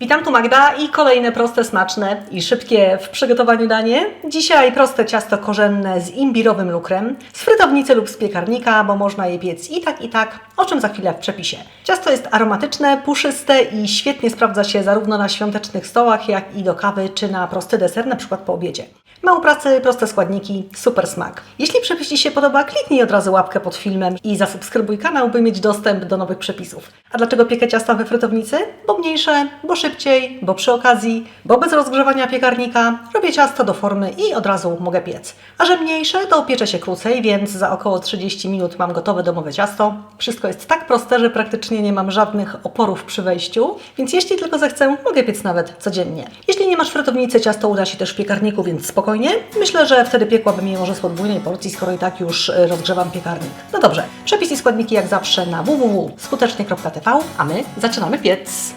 Witam tu Magda i kolejne proste, smaczne i szybkie w przygotowaniu danie. Dzisiaj proste ciasto korzenne z imbirowym lukrem, z frytownicy lub z piekarnika, bo można je piec i tak i tak, o czym za chwilę w przepisie. Ciasto jest aromatyczne, puszyste i świetnie sprawdza się zarówno na świątecznych stołach, jak i do kawy czy na prosty deser, na przykład po obiedzie. Mało pracy, proste składniki, super smak. Jeśli przepis Ci się podoba, kliknij od razu łapkę pod filmem i zasubskrybuj kanał, by mieć dostęp do nowych przepisów. A dlaczego piekę ciasta we frytownicy? Bo mniejsze, bo szybciej, bo przy okazji, bo bez rozgrzewania piekarnika robię ciasto do formy i od razu mogę piec. A że mniejsze, to piecze się krócej, więc za około 30 minut mam gotowe domowe ciasto. Wszystko jest tak proste, że praktycznie nie mam żadnych oporów przy wejściu, więc jeśli tylko zechcę, mogę piec nawet codziennie. Jeśli nie masz frytownicy, ciasto uda się też w piekarniku, więc spokojnie. Myślę, że wtedy piekłabym je może z podwójnej porcji, skoro i tak już y, rozgrzewam piekarnik. No dobrze, przepis i składniki jak zawsze na www.skutecznie.tv, a my zaczynamy piec.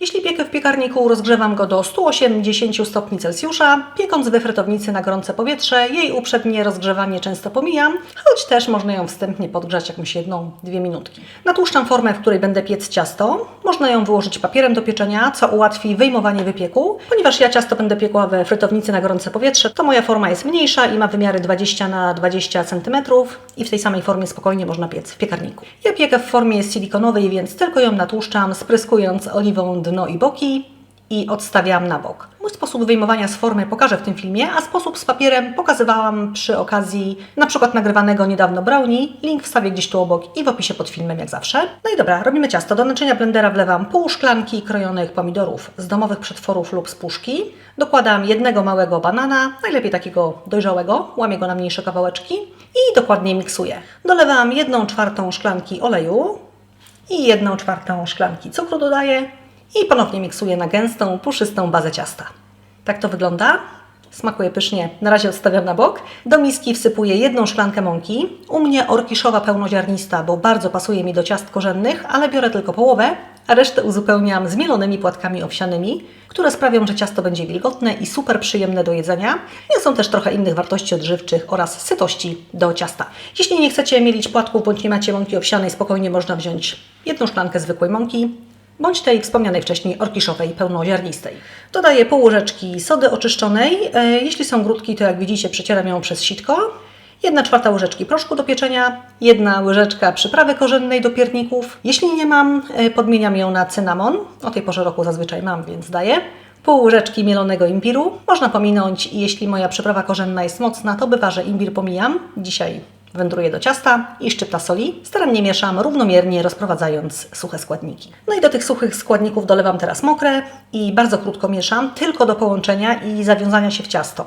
Jeśli piekę w piekarniku, rozgrzewam go do 180 stopni Celsjusza. Piekąc we frytownicy na gorące powietrze, jej uprzednie rozgrzewanie często pomijam, choć też można ją wstępnie podgrzać jakąś jedną, dwie minutki. Natłuszczam formę, w której będę piec ciasto. Można ją wyłożyć papierem do pieczenia, co ułatwi wyjmowanie wypieku. Ponieważ ja ciasto będę piekła we frytownicy na gorące powietrze, to moja forma jest mniejsza i ma wymiary 20 na 20 cm i w tej samej formie spokojnie można piec w piekarniku. Ja piekę w formie silikonowej, więc tylko ją natłuszczam, spryskując oliwą dno i boki i odstawiam na bok. Mój sposób wyjmowania z formy pokażę w tym filmie, a sposób z papierem pokazywałam przy okazji na przykład nagrywanego niedawno brownie. Link wstawię gdzieś tu obok i w opisie pod filmem jak zawsze. No i dobra, robimy ciasto. Do naczynia blendera wlewam pół szklanki krojonych pomidorów z domowych przetworów lub z puszki. Dokładam jednego małego banana, najlepiej takiego dojrzałego, łamię go na mniejsze kawałeczki i dokładnie miksuję. Dolewam jedną czwartą szklanki oleju i jedną czwartą szklanki cukru dodaję i ponownie miksuję na gęstą, puszystą bazę ciasta. Tak to wygląda. Smakuje pysznie. Na razie odstawiam na bok. Do miski wsypuję jedną szklankę mąki. U mnie orkiszowa pełnoziarnista, bo bardzo pasuje mi do ciast korzennych, ale biorę tylko połowę, a resztę uzupełniam zmielonymi płatkami owsianymi, które sprawią, że ciasto będzie wilgotne i super przyjemne do jedzenia. Niosą też trochę innych wartości odżywczych oraz sytości do ciasta. Jeśli nie chcecie mielić płatków bądź nie macie mąki owsianej, spokojnie można wziąć jedną szklankę zwykłej mąki, bądź tej wspomnianej wcześniej orkiszowej pełnoziarnistej. Dodaję pół łyżeczki sody oczyszczonej. E, Jeśli są grudki, to jak widzicie przecieram ją przez sitko. Jedna czwarta łyżeczki proszku do pieczenia, jedna łyżeczka przyprawy korzennej do pierników. Jeśli nie mam, e, podmieniam ją na cynamon. O tej porze roku zazwyczaj mam, więc daję. Pół łyżeczki mielonego imbiru. Można pominąć jeśli moja przyprawa korzenna jest mocna, to bywa, że imbir pomijam. Dzisiaj wędruje do ciasta i szczypta soli. Starannie mieszam, równomiernie rozprowadzając suche składniki. No i do tych suchych składników dolewam teraz mokre i bardzo krótko mieszam, tylko do połączenia i zawiązania się w ciasto.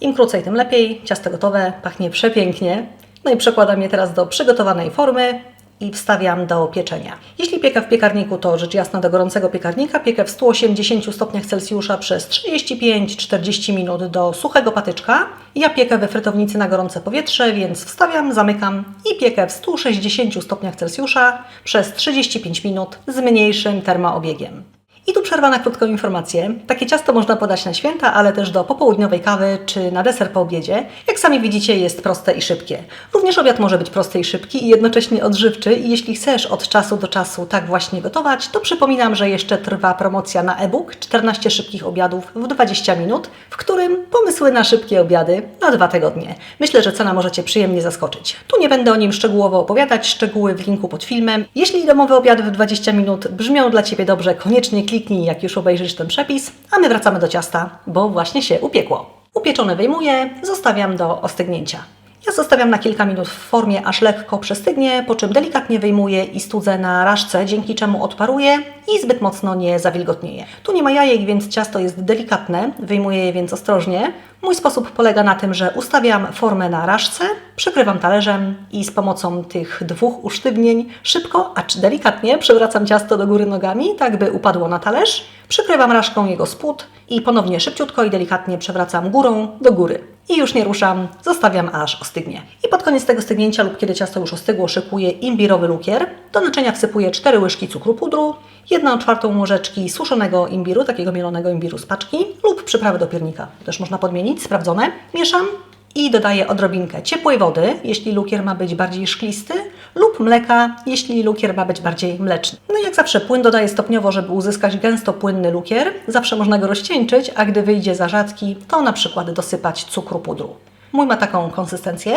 Im krócej, tym lepiej. Ciasto gotowe, pachnie przepięknie. No i przekładam je teraz do przygotowanej formy i wstawiam do pieczenia. Jeśli piekę w piekarniku, to rzecz jasna do gorącego piekarnika. Piekę w 180 stopniach Celsjusza przez 35-40 minut do suchego patyczka. Ja piekę we frytownicy na gorące powietrze, więc wstawiam, zamykam i piekę w 160 stopniach Celsjusza przez 35 minut z mniejszym termoobiegiem. I tu przerwa na krótką informację. Takie ciasto można podać na święta, ale też do popołudniowej kawy czy na deser po obiedzie. Jak sami widzicie, jest proste i szybkie. Również obiad może być prosty i szybki i jednocześnie odżywczy. I jeśli chcesz od czasu do czasu tak właśnie gotować, to przypominam, że jeszcze trwa promocja na e-book 14 szybkich obiadów w 20 minut, w którym pomysły na szybkie obiady na dwa tygodnie. Myślę, że cena możecie przyjemnie zaskoczyć. Tu nie będę o nim szczegółowo opowiadać, szczegóły w linku pod filmem. Jeśli domowe obiady w 20 minut brzmią dla Ciebie dobrze, koniecznie kliknij, jak już obejrzysz ten przepis, a my wracamy do ciasta, bo właśnie się upiekło. Upieczone wyjmuję, zostawiam do ostygnięcia. Ja zostawiam na kilka minut w formie, aż lekko przestygnie, po czym delikatnie wyjmuję i studzę na raszce, dzięki czemu odparuje i zbyt mocno nie zawilgotnieje. Tu nie ma jajek, więc ciasto jest delikatne, wyjmuję je więc ostrożnie. Mój sposób polega na tym, że ustawiam formę na raszce, przykrywam talerzem i z pomocą tych dwóch usztywnień szybko, acz delikatnie przewracam ciasto do góry nogami, tak by upadło na talerz. Przykrywam raszką jego spód i ponownie szybciutko i delikatnie przewracam górą do góry. I już nie ruszam, zostawiam aż ostygnie. I pod koniec tego stygnięcia lub kiedy ciasto już ostygło, szykuję imbirowy lukier. Do naczynia wsypuję 4 łyżki cukru pudru, 1 czwartą łyżeczki suszonego imbiru, takiego mielonego imbiru z paczki lub przyprawy do piernika. Też można podmienić, sprawdzone. Mieszam i dodaję odrobinkę ciepłej wody, jeśli lukier ma być bardziej szklisty, lub mleka, jeśli lukier ma być bardziej mleczny. No i jak zawsze płyn dodaję stopniowo, żeby uzyskać gęsto płynny lukier. Zawsze można go rozcieńczyć, a gdy wyjdzie za rzadki, to na przykład dosypać cukru pudru. Mój ma taką konsystencję.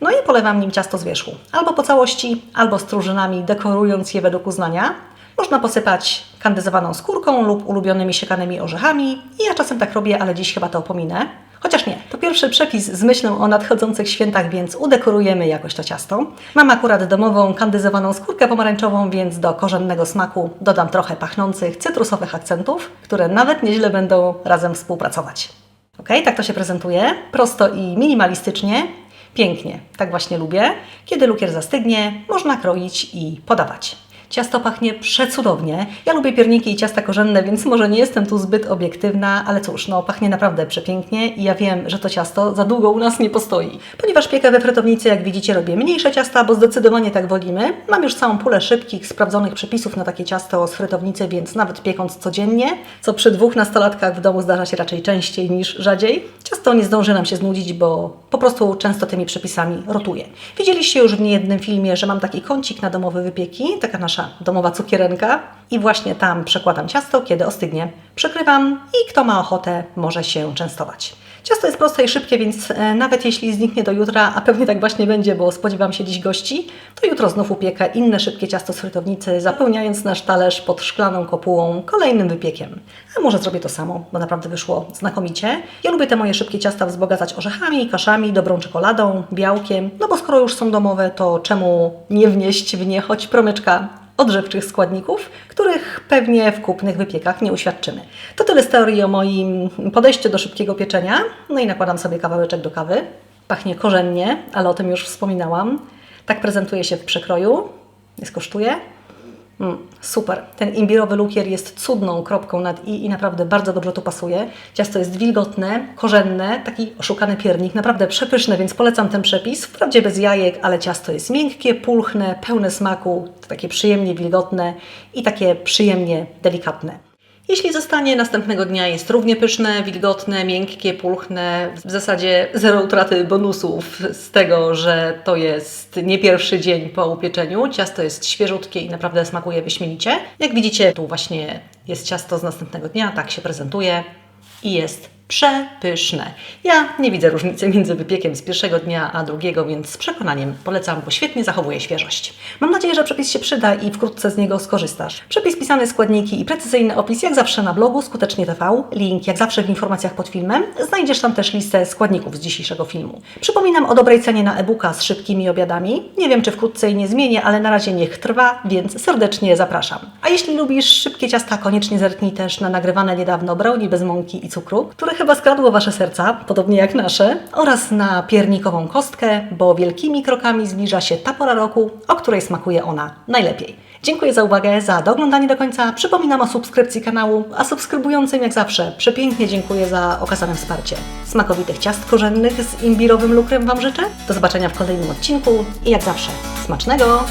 No i polewam nim ciasto z wierzchu. Albo po całości, albo stróżynami, dekorując je według uznania. Można posypać kandyzowaną skórką lub ulubionymi siekanymi orzechami. Ja czasem tak robię, ale dziś chyba to opominę. Chociaż nie, pierwszy przepis z myślą o nadchodzących świętach, więc udekorujemy jakoś to ciasto. Mam akurat domową kandyzowaną skórkę pomarańczową, więc do korzennego smaku dodam trochę pachnących, cytrusowych akcentów, które nawet nieźle będą razem współpracować. Ok, tak to się prezentuje. Prosto i minimalistycznie. Pięknie, tak właśnie lubię. Kiedy lukier zastygnie, można kroić i podawać. Ciasto pachnie przecudownie. Ja lubię pierniki i ciasta korzenne, więc może nie jestem tu zbyt obiektywna, ale cóż, no pachnie naprawdę przepięknie i ja wiem, że to ciasto za długo u nas nie postoi. Ponieważ piekę we frytownicy, jak widzicie, robię mniejsze ciasta, bo zdecydowanie tak wolimy. Mam już całą pulę szybkich, sprawdzonych przepisów na takie ciasto z frytownicy, więc nawet piekąc codziennie, co przy dwóch nastolatkach w domu zdarza się raczej częściej niż rzadziej, ciasto nie zdąży nam się znudzić, bo po prostu często tymi przepisami rotuję. Widzieliście już w niejednym filmie, że mam taki kącik na domowe wypieki, taka nasza domowa cukierenka i właśnie tam przekładam ciasto, kiedy ostygnie. Przykrywam i kto ma ochotę, może się częstować. Ciasto jest proste i szybkie, więc e, nawet jeśli zniknie do jutra, a pewnie tak właśnie będzie, bo spodziewam się dziś gości, to jutro znów upiekę inne szybkie ciasto z frytownicy, zapełniając nasz talerz pod szklaną kopułą kolejnym wypiekiem. A może zrobię to samo, bo naprawdę wyszło znakomicie. Ja lubię te moje szybkie ciasta wzbogacać orzechami, kaszami, dobrą czekoladą, białkiem, no bo skoro już są domowe, to czemu nie wnieść w nie choć promyczka odżywczych składników, których pewnie w kupnych wypiekach nie uświadczymy. To tyle z teorii o moim podejściu do szybkiego pieczenia. No i nakładam sobie kawałeczek do kawy. Pachnie korzennie, ale o tym już wspominałam. Tak prezentuje się w przekroju. Nie skosztuję. Mm, super. Ten imbirowy lukier jest cudną kropką nad i i naprawdę bardzo dobrze tu pasuje. Ciasto jest wilgotne, korzenne, taki oszukany piernik, naprawdę przepyszne, więc polecam ten przepis. Wprawdzie bez jajek, ale ciasto jest miękkie, pulchne, pełne smaku, takie przyjemnie wilgotne i takie przyjemnie delikatne. Jeśli zostanie następnego dnia jest równie pyszne, wilgotne, miękkie, pulchne, w zasadzie zero utraty bonusów z tego, że to jest nie pierwszy dzień po upieczeniu. Ciasto jest świeżutkie i naprawdę smakuje wyśmienicie. Jak widzicie, tu właśnie jest ciasto z następnego dnia, tak się prezentuje i jest przepyszne. Ja nie widzę różnicy między wypiekiem z pierwszego dnia a drugiego, więc z przekonaniem polecam, bo świetnie zachowuje świeżość. Mam nadzieję, że przepis się przyda i wkrótce z niego skorzystasz. Przepis, pisane składniki i precyzyjny opis jak zawsze na blogu Skutecznie TV. Link jak zawsze w informacjach pod filmem. Znajdziesz tam też listę składników z dzisiejszego filmu. Przypominam o dobrej cenie na e-booka z szybkimi obiadami. Nie wiem, czy wkrótce jej nie zmienię, ale na razie niech trwa, więc serdecznie zapraszam. A jeśli lubisz szybkie ciasta, koniecznie zerknij też na nagrywane niedawno brownie bez mąki i cukru, które chyba skradło Wasze serca, podobnie jak nasze, oraz na piernikową kostkę, bo wielkimi krokami zbliża się ta pora roku, o której smakuje ona najlepiej. Dziękuję za uwagę, za doglądanie do końca. Przypominam o subskrypcji kanału, a subskrybującym jak zawsze przepięknie dziękuję za okazane wsparcie. Smakowitych ciast korzennych z imbirowym lukrem Wam życzę. Do zobaczenia w kolejnym odcinku i jak zawsze smacznego!